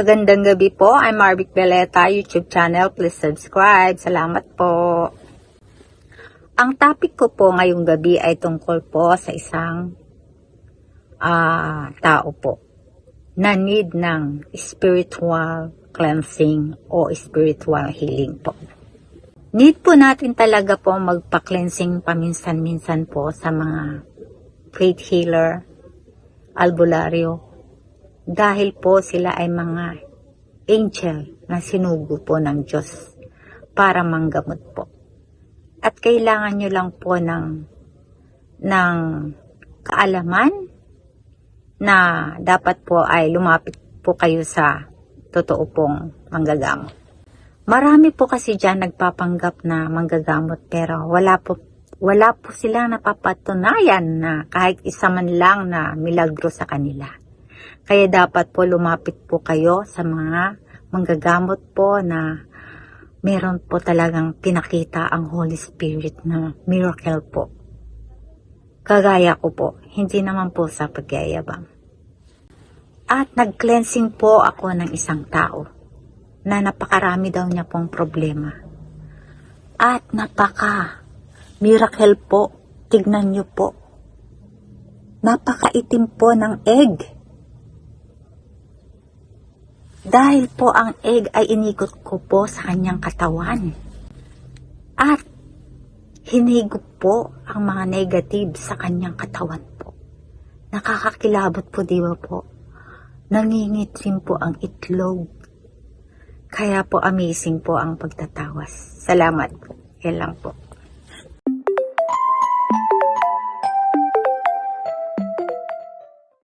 Magandang gabi po. I'm Marvic Beleta, YouTube channel. Please subscribe. Salamat po. Ang topic ko po ngayong gabi ay tungkol po sa isang ah tao po na need ng spiritual cleansing o spiritual healing po. Need po natin talaga po magpa-cleansing paminsan-minsan po sa mga faith healer, albularyo, dahil po sila ay mga angel na sinugo po ng Diyos para manggamot po. At kailangan nyo lang po ng, ng kaalaman na dapat po ay lumapit po kayo sa totoo pong manggagamot. Marami po kasi dyan nagpapanggap na manggagamot pero wala po wala po silang napapatunayan na kahit isa man lang na milagro sa kanila. Kaya dapat po lumapit po kayo sa mga manggagamot po na meron po talagang pinakita ang Holy Spirit na miracle po. Kagaya ko po, hindi naman po sa pagyayabang. At nag-cleansing po ako ng isang tao na napakarami daw niya pong problema. At napaka miracle po, tignan niyo po. Napakaitim po ng egg. Dahil po ang egg ay inikot ko po sa kanyang katawan. At hinigop po ang mga negative sa kanyang katawan po. Nakakakilabot po, di ba po? Nangingit rin po ang itlog. Kaya po amazing po ang pagtatawas. Salamat po. Yan po.